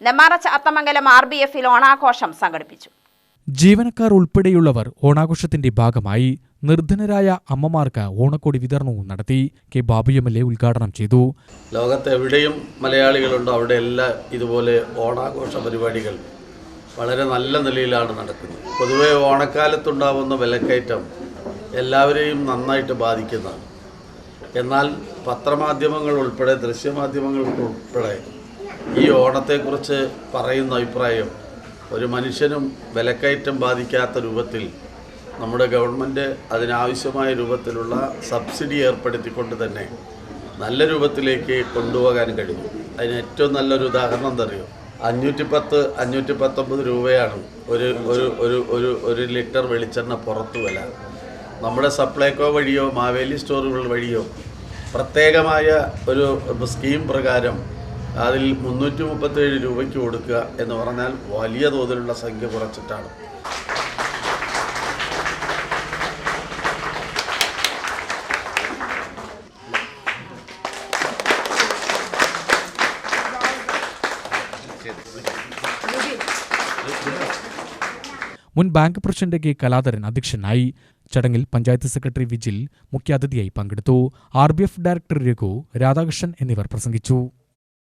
Nemmara അത്തമംഗലം R B എഫിൽ ഓണാഘോഷം സംഘടിപ്പിച്ചു. ജീവനക്കാർ ഉൾപ്പെടെയുള്ളവർ ഓണാഘോഷത്തിന്റെ ഭാഗമായി നിർധനരായ അമ്മമാർക്ക് ഓണക്കോടി വിതരണവും നടത്തി K Babu M L A ഉദ്ഘാടനം ചെയ്തു. ലോകത്ത് എവിടെയും മലയാളികളുണ്ടോ. അവിടെയെല്ലാം ഇതുപോലെ ഓണാഘോഷ പരിപാടികൾ വളരെ നല്ല നിലയിലാണ് നടക്കുന്നത്. പൊതുവെ ഓണക്കാലത്തുണ്ടാവുന്ന വിലക്കയറ്റം എല്ലാവരെയും നന്നായിട്ട് ബാധിക്കുന്നതാണ്. എന്നാൽ പത്രമാധ്യമങ്ങൾ ഉൾപ്പെടെ ദൃശ്യമാധ്യമങ്ങൾ ഉൾപ്പെടെ ഈ ഓണത്തെക്കുറിച്ച് പറയുന്ന അഭിപ്രായം ഒരു മനുഷ്യനും വിലക്കയറ്റം ബാധിക്കാത്ത രൂപത്തിൽ നമ്മുടെ ഗവൺമെന്റ് അതിനാവശ്യമായ രൂപത്തിലുള്ള സബ്സിഡി ഏർപ്പെടുത്തിക്കൊണ്ട് തന്നെ നല്ല രൂപത്തിലേക്ക് കൊണ്ടുപോകാൻ കഴിയും അതിന് ഏറ്റവും നല്ലൊരു ഉദാഹരണം എന്താ അറിയോ അഞ്ഞൂറ്റി പത്ത് അഞ്ഞൂറ്റി പത്തൊമ്പത് രൂപയാണ് ഒരു ഒരു ഒരു ഒരു ഒരു ലിറ്റർ വെളിച്ചെണ്ണ പുറത്തു വില. നമ്മുടെ സപ്ലൈകോ വഴിയോ മാവേലി സ്റ്റോറുകൾ വഴിയോ പ്രത്യേകമായ ഒരു സ്കീം പ്രകാരം അതിൽ മുന്നൂറ്റി മുപ്പത്തേഴ് രൂപയ്ക്ക് കൊടുക്കുക എന്ന് പറഞ്ഞാൽ വലിയ തോതിലുള്ള സംഖ്യ കുറച്ചിട്ടാണ്. മുൻ ബാങ്ക് പ്രസിഡന്റ് കെ കലാധരൻ അധ്യക്ഷനായി ചടങ്ങിൽ പഞ്ചായത്ത് സെക്രട്ടറി വിജിൽ മുഖ്യാതിഥിയായി പങ്കെടുത്തു. ആർ ഡയറക്ടർ രഘു രാധാകൃഷ്ണൻ എന്നിവർ പ്രസംഗിച്ചു.